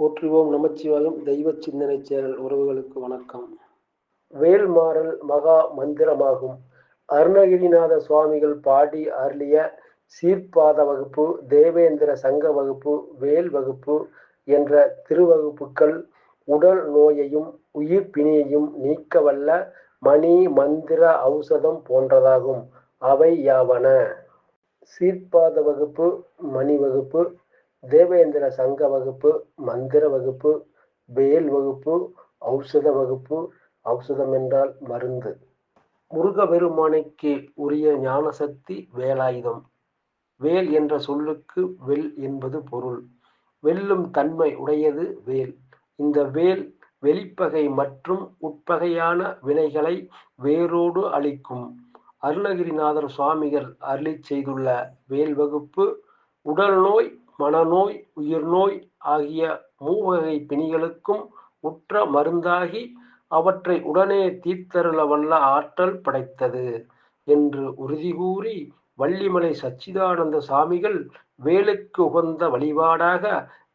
போற்றுவோம் நமச்சிவாயம் தெய்வ சிந்தனை சேரல் உறவுகளுக்கு வணக்கம். வேல்மாறல் மகா மந்திரமாகும். அருணகிரிநாத சுவாமிகள் பாடி அருளிய சீர்பாத வகுப்பு தேவேந்திர சங்க வகுப்பு வேல் வகுப்பு என்ற திருவகுப்புக்கள் உடல் நோயையும் உயிர் பிணியையும் நீக்கவல்ல மணி மந்திர ஔஷதம் போன்றதாகும். அவை யாவன? சீர்பாத வகுப்பு மணி வகுப்பு தேவேந்திர சங்க வகுப்பு மந்திர வகுப்பு வேல் வகுப்பு ஔஷத வகுப்பு ஔஷதம் என்றால் மருந்து. முருகபெருமானைக்கு உரிய ஞானசக்தி வேலாயுதம். வேல் என்ற சொல்லுக்கு வெல் என்பது பொருள். வெல்லும் தன்மை உடையது வேல். இந்த வேல் வெளிப்பகை மற்றும் உட்பகையான வினைகளை வேரோடு அளிக்கும். அருணகிரிநாதர் சுவாமிகள் அருளி செய்துள்ள வேல் வகுப்பு உடல் நோய் மனநோய் உயிர்நோய் ஆகிய மூவகை பிணிகளுக்கும் உற்ற மருந்தாகி அவற்றை உடனே தீர்த்தருள வல்ல ஆற்றல் படைத்தது என்று உறுதி கூறி வள்ளிமலை சச்சிதானந்த சாமிகள் வேலுக்கு உகந்த வழிபாடாக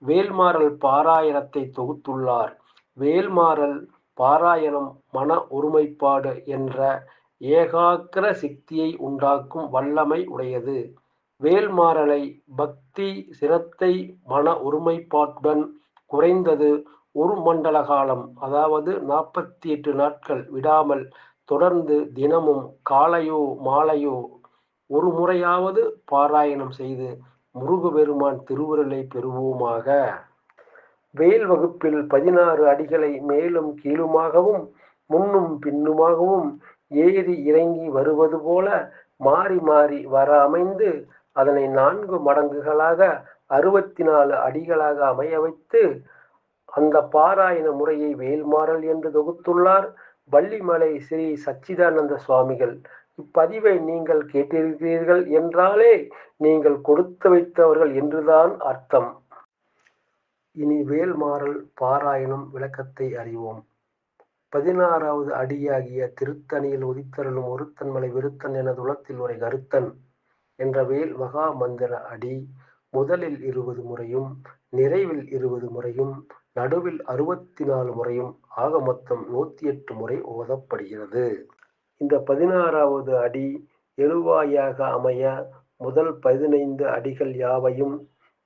வேல்மாறல் பாராயணத்தை தொகுத்துள்ளார். வேல்மாறல் பாராயணம் மன ஒருமைப்பாடு என்ற ஏகாக்கிர சக்தியை உண்டாக்கும் வல்லமை உடையது. வேல்மாறலை பக்தி சிரத்தை மன ஒருமைப்பாட்டுடன் குறைந்தது ஒரு மண்டல காலம் அதாவது நாற்பத்தி எட்டு நாட்கள் விடாமல் தொடர்ந்து தினமும் காலையோ மாலையோ ஒரு முறையாவது பாராயணம் செய்து முருகபெருமான் திருவுருளை பெறுவோமாக. வேல் வகுப்பில் பதினாறு அடிகளை மேலும் கீழுமாகவும் முன்னும் பின்னுமாகவும் ஏறி இறங்கி வருவது போல மாறி மாறி வர அமைந்து அதனை நான்கு மடங்குகளாக அறுபத்தி நாலு அடிகளாக அமைய வைத்து அந்த பாராயண முறையை வேல்மாறல் என்று தொகுத்துள்ளார். வள்ளிமலை ஸ்ரீ சச்சிதானந்த சுவாமிகள். இப்பதிவை நீங்கள் கேட்டிருக்கிறீர்கள் என்றாலே நீங்கள் கொடுத்து வைத்தவர்கள் என்றுதான் அர்த்தம். இனி வேல்மாறல் பாராயணம் விளக்கத்தை அறிவோம். பதினாறாவது அடியாகிய திருத்தணியில் உதித்தருளும் ஒருத்தன்மலை விருத்தன் என துளத்தில் ஒரு கருத்தன். என்ற வேல் மகா மந்திர அடி முதலில் இருபது முறையும் நிறைவில் இருபது முறையும் நடுவில் அறுபத்தி நாலு முறையும் ஆக மொத்தம் நூத்தி எட்டு முறை ஓதப்படுகிறது. இந்த பதினாறாவது அடி எழுவாயாக அமைய முதல் பதினைந்து அடிகள் யாவையும்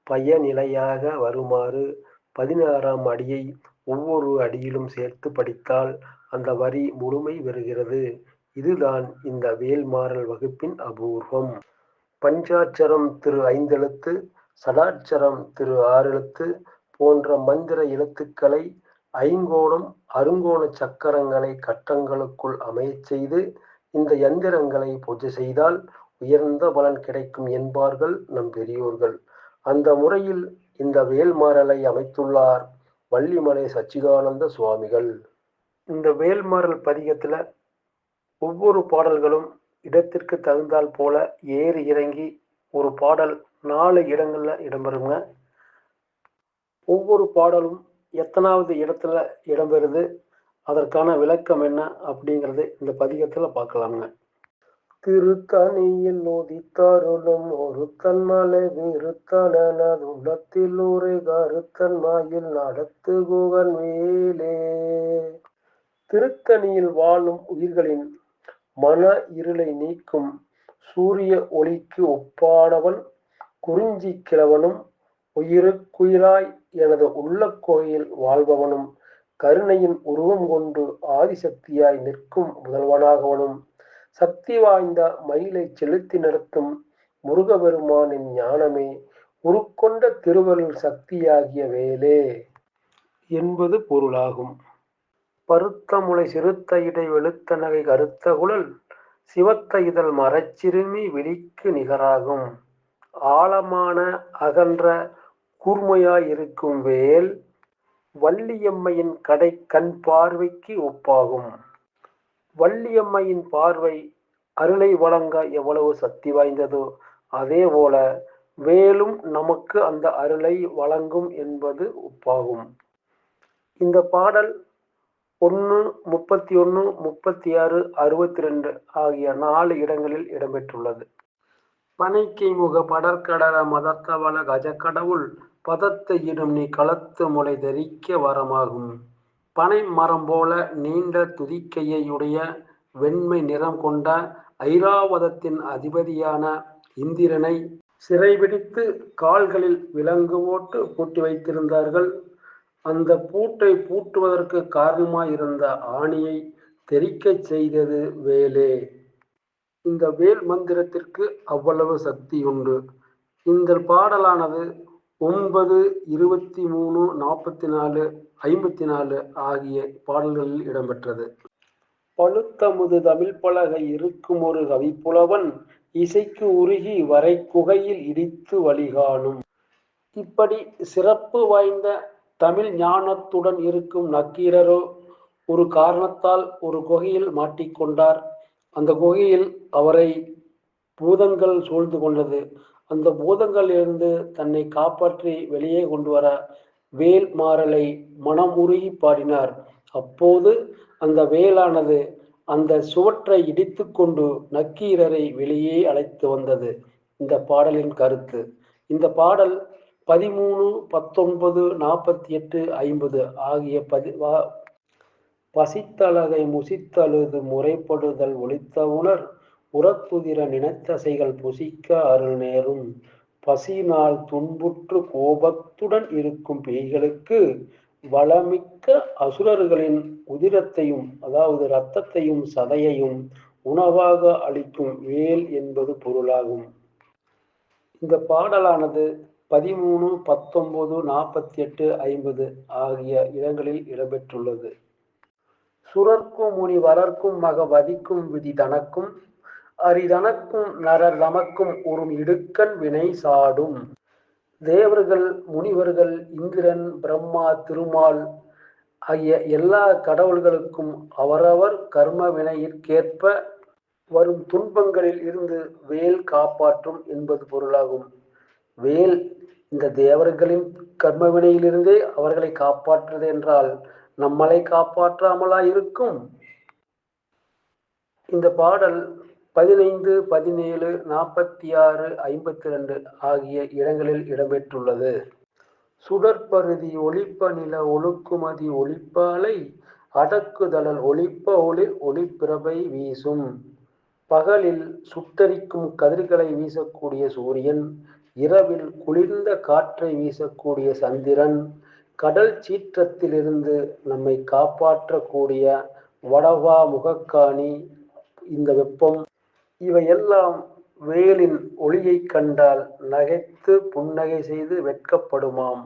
பயனிலையாக வருமாறு பதினாறாம் அடியை ஒவ்வொரு அடியிலும் சேர்த்து படித்தால் அந்த வரி முழுமை பெறுகிறது. இதுதான் இந்த வேல்மாறல் வகுப்பின் அபூர்வம். பஞ்சாட்சரம் திரு ஐந்தெழுத்து சடாட்சரம் திரு ஆறெழுத்து போன்ற மந்திர எழுத்துக்களை ஐங்கோணம் அருங்கோண சக்கரங்களை கட்டங்களுக்குள் அமையச் செய்து இந்த யந்திரங்களை பூஜை செய்தால் உயர்ந்த பலன் கிடைக்கும் என்பார்கள் நம் பெரியோர்கள். அந்த முறையில் இந்த வேல்மாறலை அமைத்துள்ளார் வள்ளிமலை சச்சிதானந்த சுவாமிகள். இந்த வேல்மாறல் பதிகத்துல ஒவ்வொரு பாடல்களும் இடத்திற்கு தகுந்தால் போல ஏறி இறங்கி ஒரு பாடல் நாலு இடங்கள்ல இடம்பெறுங்க. ஒவ்வொரு பாடலும் எத்தனாவது இடத்துல இடம்பெறுது அதற்கான விளக்கம் என்ன அப்படிங்கிறது இந்த பதிகத்துல பார்க்கலாங்க திருத்தணியில் உதித்தருளும் ஒரு தன்மலை விருத்தன உள்ளத்தில் ஒரு கருத்தன் மாயில் நடத்து குகன் வேலே திருத்தணியில் வாழும் உயிர்களின் மன இருளை நீக்கும் சூரிய ஒளிக்கு ஒப்பானவன் குறிஞ்சி கிழவனும் உயிருக்குயிராய் எனது உள்ள கோயில் வாழ்பவனும் கருணையின் உருவம் கொண்டு ஆதிசக்தியாய் நிற்கும் முதல்வனாகவனும் சக்தி வாய்ந்த மயிலை செலுத்தி நடத்தும் முருகபெருமானின் ஞானமே உருக்கொண்ட திருவருள் சக்தியாகிய வேலே. என்பது பொருளாகும். பருத்த முளை சிறுத்த இடை வெளுத்த நகை கருத்த குழல் சிவத்த இதழ் மரச்சிறுமி விழிக்கு நிகராகும். ஆழமான அகன்ற கூர்மையாயிருக்கும் வேல் வள்ளியம்மையின் கடை கண் பார்வைக்கு ஒப்பாகும். வள்ளியம்மையின் பார்வை அருளை வழங்க எவ்வளவு சக்தி வாய்ந்ததோ அதே போல வேலும் நமக்கு அந்த அருளை வழங்கும் என்பது ஒப்பாகும். இந்த பாடல் ஒன்று முப்பத்தி ஒன்று முப்பத்தி ஆறு அறுபத்தி ரெண்டு ஆகிய நாலு இடங்களில் இடம்பெற்றுள்ளது. பனைக்கை முக படற்கடல மதத்தவள கஜக்கடவுள் பதத்தை இடும் நீ களத்து முளை தரிக்க வரமாகும். பனை மரம் போல நீண்ட துதிக்கையுடைய வெண்மை நிறம் கொண்ட ஐராவதத்தின் அதிபதியான இந்திரனை சிறைபிடித்து கால்களில் விலங்கு ஓட்டு பூட்டி வைத்திருந்தார்கள். அந்த பூட்டை பூட்டுவதற்கு காரணமாயிருந்த ஆணியை தெரிக்கச் செய்தது வேலே. இந்த வேல் மந்திரத்திற்கு அவ்வளவு சக்தி உண்டு. இந்த பாடலானது ஒன்பது இருபத்தி மூணு நாற்பத்தி நாலு ஐம்பத்தி நாலு ஆகிய பாடல்களில் இடம்பெற்றது. பழுத்தமுது தமிழ் பலகை இருக்கும் ஒரு கவிப்புலவன் இசைக்கு உருகி வரை குகையில் இடித்து வழிகாணும். இப்படி சிறப்பு வாய்ந்த தமிழ் ஞானத்துடன் இருக்கும் நக்கீரரோ ஒரு காரணத்தால் ஒரு குகையில் மாட்டிக்கொண்டார் அந்த குகையில் அவரை பூதங்கள் சூழ்ந்து கொண்டது. அந்த பூதங்களிலிருந்து தன்னை காப்பாற்றி வெளியே கொண்டு வர வேல் மாறலை மனமுருகி பாடினார். அப்போது அந்த வேலானது அந்த சுவற்றை இடித்து கொண்டு நக்கீரரை வெளியே அழைத்து வந்தது. இந்த பாடலின் கருத்து. இந்த பாடல் பதிமூணு பத்தொன்பது நாற்பத்தி எட்டு ஐம்பது ஆகிய பதி பசித்தலகை முசித்தழுது முறைப்படுதல் ஒழித்த உணர் உரத்துதிர நினைத்தசைகள் புசிக்க அருள் நேரும். பசினால் துன்புற்று கோபத்துடன் இருக்கும் பேய்களுக்கு வளமிக்க அசுரர்களின் உதிரத்தையும் அதாவது இரத்தத்தையும் சதையையும் உணவாக அளிக்கும் வேல் என்பது பொருளாகும். இந்த பாடலானது பதிமூணு பத்தொன்பது நாற்பத்தி எட்டு ஐம்பது ஆகிய இடங்களில் இடம்பெற்றுள்ளது. சுரர்க்கும் முனி வரர்க்கும் மக வதிக்கும் விதி தனக்கும் அரிதனக்கும் நரர் தமக்கும் உறும் இடுக்கண் வினை சாடும். தேவர்கள் முனிவர்கள் இந்திரன் பிரம்மா திருமால் ஆகிய எல்லா கடவுள்களுக்கும் அவரவர் கர்ம வினையிற்கேற்ப வரும் துன்பங்களில் இருந்து வேல் காப்பாற்றும் என்பது பொருளாகும். வேல் இந்த தேவர்களின் கர்ம வினையிலிருந்தே அவர்களை காப்பாற்றுவது என்றால் நம்மளை காப்பாற்றாமலா இருக்கும் இந்த பாடல் பதினைந்து பதினேழு நாற்பத்தி ஆறு ஐம்பத்தி ரெண்டு ஆகிய இடங்களில் இடம்பெற்றுள்ளது. சுடற்பருதி ஒளிப்ப நில ஒழுக்குமதி ஒளிப்பாலை அடக்குதழல் ஒளிப்ப ஒளிர் ஒளிப்பிரபை வீசும். பகலில் சுட்டரிக்கும் கதிர்களை வீசக்கூடிய சூரியன் இரவில் குளிர்ந்த காற்றை வீசக்கூடிய சந்திரன் கடல் சீற்றத்திலிருந்து நம்மை காப்பாற்றக்கூடிய வடவா முகக்காணி இந்த வெப்பம். இவையெல்லாம் வேலின் ஒளியை கண்டால் நகைத்து புன்னகை செய்து வெட்கப்படுமாம்.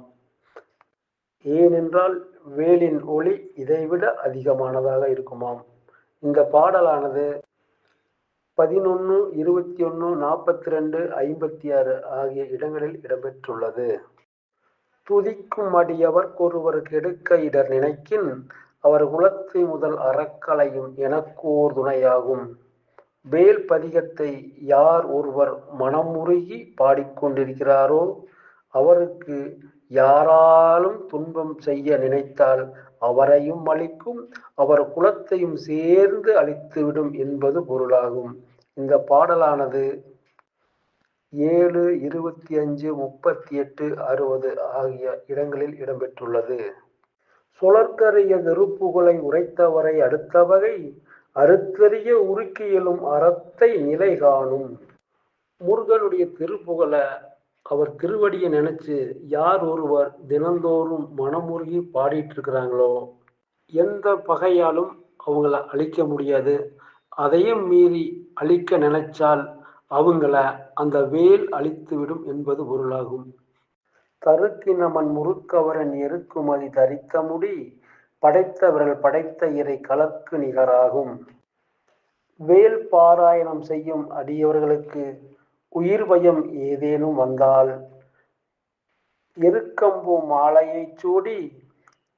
ஏனென்றால் வேலின் ஒளி இதைவிட அதிகமானதாக இருக்குமாம். இந்த பாடலானது பதினொன்று இருபத்தி ஒன்று நாற்பத்தி ரெண்டு ஐம்பத்தி ஆறு ஆகிய இடங்களில் இடம்பெற்றுள்ளது. துதிக்கும் அடியவர்க்கொருவர் கெடுக்க இடர் நினைக்கின் அவர் குலத்தை முதல் அறக்கலையும் எனக்கோர் துணையாகும். வேல் பதிகத்தை யார் ஒருவர் மனமுருகி பாடிக்கொண்டிருக்கிறாரோ அவருக்கு யாராலும் துன்பம் செய்ய நினைத்தால் அவரையும் அழிக்கும் அவர் குலத்தையும் சேர்ந்து அழித்துவிடும் என்பது பொருளாகும். இந்த பாடலானது ஏழு இருபத்தி அஞ்சு முப்பத்தி எட்டு அறுபது ஆகிய இடங்களில் இடம்பெற்றுள்ளது. சுழற்கரிய நெருப்புகளை உரைத்தவரை அடுத்த வகை அறுத்தறிய உருக்கியலும் அறத்தை நிலை காணும் முருகனுடைய திருப்புகழ அவர் திருவடியை நினைச்சு யார் ஒருவர் தினந்தோறும் மனமுருகி பாடிட்டு இருக்கிறாங்களோ எந்த பகையாலும் அவங்கள அழிக்க முடியாது. அதையும் மீறி அழிக்க நினைச்சால் அவங்கள அந்த வேல் அழித்துவிடும் என்பது பொருளாகும். தருக்கினமன் முறுக்கவரன் எருக்குமதி தரித்த முடி படைத்தவர்கள் படைத்த இறை கலக்கு நிகராகும். வேல் பாராயணம் செய்யும் அடியவர்களுக்கு உயிர் பயம் ஏதேனும் வந்தால் எருக்கம்பூ மாலையை சூடி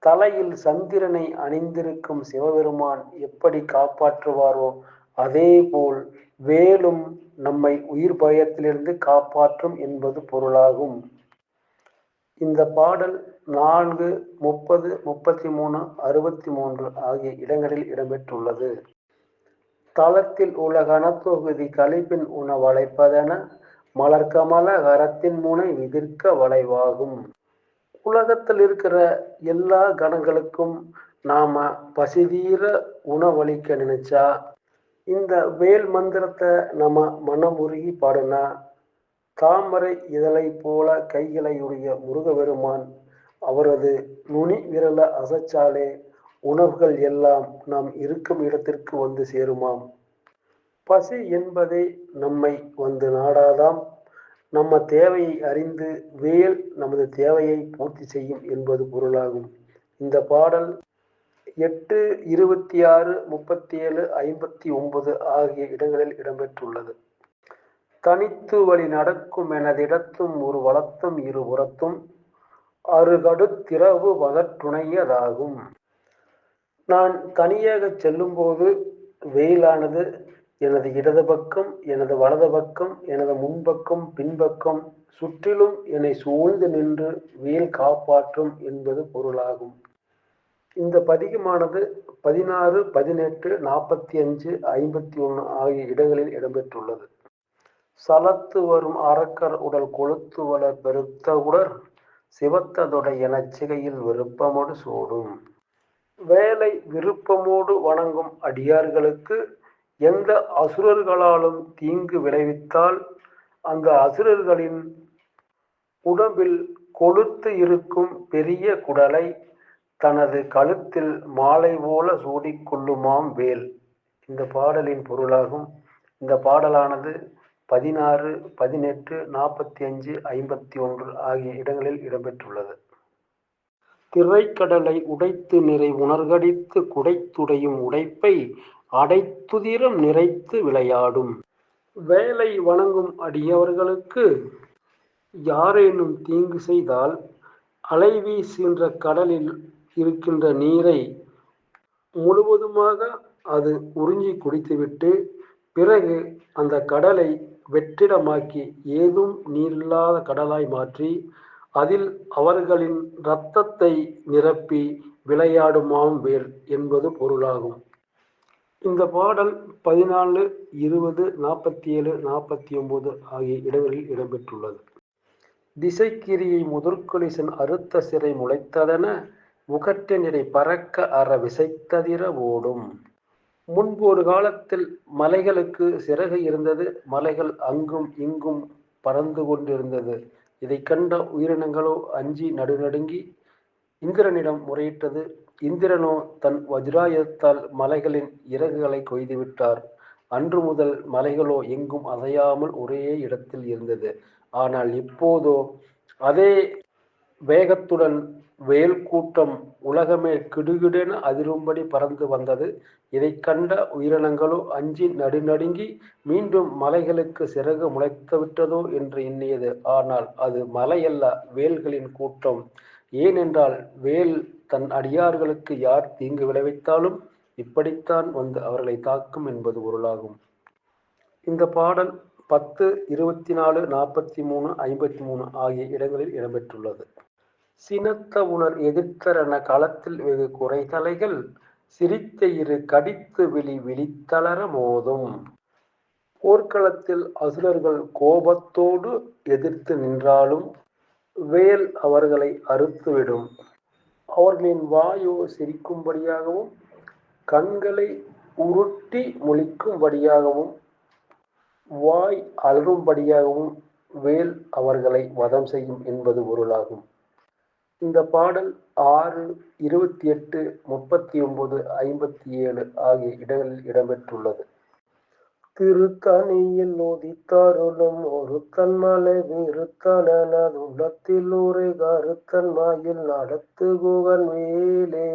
தலையில் சந்திரனை அணிந்திருக்கும் சிவபெருமான் எப்படி காப்பாற்றுவாரோ அதே போல் வேலும் நம்மை உயிர் பயத்திலிருந்து காப்பாற்றும் என்பது பொருளாகும். இந்த பாடல் நான்கு முப்பது முப்பத்தி மூணு அறுபத்தி மூன்று ஆகிய இடங்களில் இடம்பெற்றுள்ளது. தளத்தில் உள்ள கனத்தொகுதி கழிப்பின் உணவழைப்பதென மலர்கமல கரத்தின் முனை விதிர்க்க வளைவாகும். உலகத்தில் இருக்கிற எல்லா கணங்களுக்கும் நாம பசிதீர உணவளிக்க நினைச்சா இந்த வேல் மந்திரத்தை நம்ம மனமுருகி பாடுனா தாமரை இதழை போல கைகளையுடைய முருகபெருமான் அவரது நுனி விரல அசைச்சாலே உணவுகள் எல்லாம் நாம் இருக்கும் இடத்திற்கு வந்து சேருமாம். பசி என்பதே நம்மை வந்து நாடாதாம். நம்ம தேவையை அறிந்து வேல் நமது தேவையை பூர்த்தி செய்யும் என்பது பொருளாகும். இந்த பாடல் எட்டு இருபத்தி ஆறு முப்பத்தி ஏழு ஐம்பத்தி ஒன்பது ஆகிய இடங்களில் இடம்பெற்றுள்ளது. தனித்து வழி நடக்கும் எனதிடத்தும் ஒரு வளத்தும் இரு புறத்தும். அருகடுத்திரவு வகற்றுணையதாகும் நான் தனியாக செல்லும்போது வெயிலானது எனது இடது பக்கம் எனது வலது பக்கம் எனது முன்பக்கம் பின்பக்கம் சுற்றிலும் என்னை சூழ்ந்து நின்று வெயில் காப்பாற்றும் என்பது பொருளாகும். இந்த பதிகமானது பதினாறு பதினெட்டு நாற்பத்தி அஞ்சு ஐம்பத்தி ஒன்று ஆகிய இடங்களில் இடம்பெற்றுள்ளது. சலத்து வரும் அரக்கர் உடல் கொளுத்து வளர் பெருத்த உடர் சிவத்ததொட எனச்சிகையில் விருப்பமோடு சூடும். வேலை விருப்பமோடு வணங்கும் அடியார்களுக்கு எந்த அசுரர்களாலும் தீங்கு விளைவித்தால் அந்த அசுரர்களின் உடம்பில் கொளுத்து இருக்கும் பெரிய குடலை தனது கழுத்தில் மாலை போல சூடிக்கொள்ளுமாம் வேல். இந்த பாடலின் பொருளாகும். இந்த பாடலானது பதினாறு பதினெட்டு நாற்பத்தி அஞ்சு ஐம்பத்தி ஒன்று ஆகிய இடங்களில் இடம்பெற்றுள்ளது. திரைக்கடலை உடைத்து நிறை உணர்கடித்து குடைத்துடையும் உடைப்பை அடைத்துதிரம் நிறைத்து விளையாடும். வேலை வணங்கும் அடியவர்களுக்கு யாரேனும் தீங்கு செய்தால் அலைவீசுகின்ற கடலில் இருக்கின்ற நீரை முழுவதுமாக அது உறிஞ்சி குடித்துவிட்டு பிறகு அந்த கடலை வெற்றிடமாக்கி ஏதும் நீரில்லாத கடலாய் மாற்றி அதில் அவர்களின் இரத்தத்தை நிரப்பி விளையாடுமாம் வேல் என்பது பொருளாகும். இந்த பாடல் பதினாலு இருபது நாற்பத்தி ஏழு நாற்பத்தி ஒன்பது ஆகிய இடங்களில் இடம்பெற்றுள்ளது. திசைக்கிரியை முதற்கொலிசன் அறுத்த சிறை முளைத்ததென முகற்றினிடை பறக்க அற விசைத்ததிர ஓடும். முன்பு ஒரு காலத்தில் மலைகளுக்கு சிறகு இருந்தது மலைகள் அங்கும் இங்கும் பறந்து கொண்டிருந்தது. இதை கண்ட உயிரினங்களோ அஞ்சி நடுநடுங்கி இந்திரனிடம் முறையிட்டது. இந்திரனோ தன் வஜ்ராயுதத்தால் மலைகளின் இறகுகளை கொய்துவிட்டார். அன்று முதல் மலைகளோ எங்கும் அசையாமல் ஒரே இடத்தில் இருந்தது. ஆனால் இப்போதோ அதே வேகத்துடன் வேல் கூட்டம் உலகமே கிடுகிடென அதிரும்படி பறந்து வந்தது. இதை கண்ட உயிரினங்களோ அஞ்சி நடுநடுங்கி மீண்டும் மலைகளுக்கு சிறகு முளைத்துவிட்டதோ என்று எண்ணியது. ஆனால் அது மலையல்ல வேல்களின் கூட்டம். ஏனென்றால் வேல் தன் அடியார்களுக்கு யார் தீங்கு விளைவித்தாலும் இப்படித்தான் வந்து அவர்களை தாக்கும் என்பது பொருளாகும். இந்த பாடல் பத்து இருபத்தி நாலு நாற்பத்தி மூணு ஐம்பத்தி மூணு ஆகிய இடங்களில் இடம்பெற்றுள்ளது. சினத்த உணர் எதிர்த்தரன களத்தில் வெகு குறைதலைகள் சிரித்த இரு கடித்து விழி விழித்தளர மோதும். போர்க்களத்தில் அசுரர்கள் கோபத்தோடு எதிர்த்து நின்றாலும் வேல் அவர்களை அறுத்துவிடும் அவர்களின் வாயோ சிரிக்கும்படியாகவும் கண்களை உருட்டி முழிக்கும்படியாகவும் வாய் அலறும்படியாகவும் வேல் அவர்களை வதம் செய்யும் என்பது பொருளாகும். இந்த பாடல் ஆறு இருபத்தி எட்டு முப்பத்தி ஒன்பது ஐம்பத்தி ஏழு ஆகிய இடங்களில் இடம்பெற்றுள்ளது. திருத்தணியில் உதித்தருளும் ஒருத்தன் மலை விருத்தனது உள்ளத்தில் ஒரு கருத்தன் மாயில் நடத்து குகன் வேலே